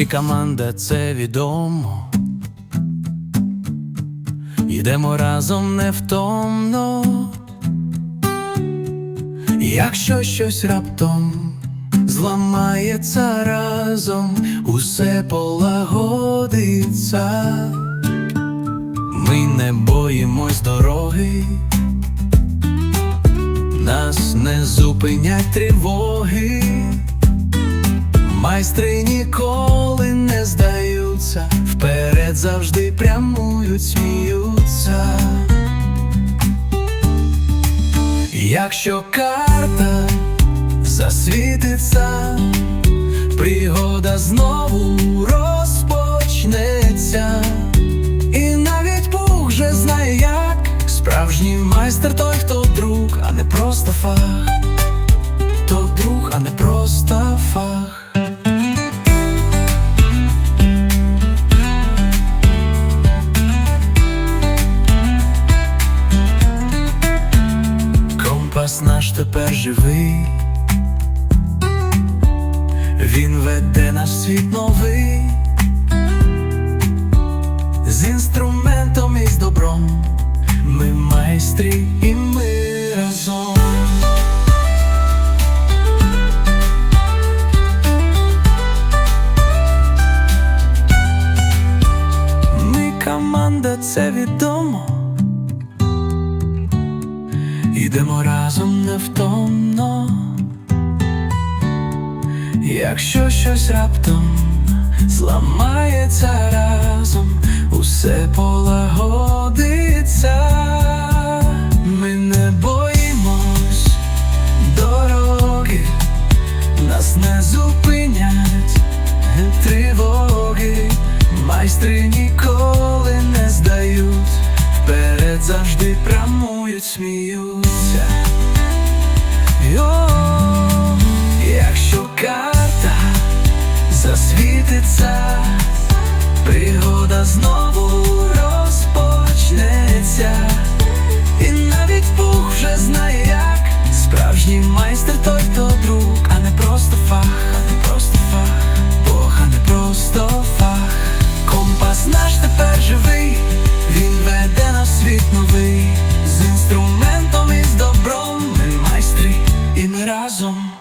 Ми команда, це відомо. Йдемо разом невтомно. Якщо щось раптом зламається разом, усе полагодиться. Не боїмось дороги, нас не зупинять тривоги. Майстри ніколи не здаються, вперед завжди прямують, сміються. Якщо карта засвітиться, пригода знову фах, то друг, а не просто фах. Компас наш тепер живий, він веде наш світ новий, з інструментом і з добром, ми майстрі це відомо. Ідемо разом невтомно, якщо щось раптом зламається разом, усе полагодиться, ми не боїмось дороги, нас не зупинять тривоги, майстри завжди прямують, сміються. Йо, якщо карта засвітиться, пригода знову розпочнеться, razón.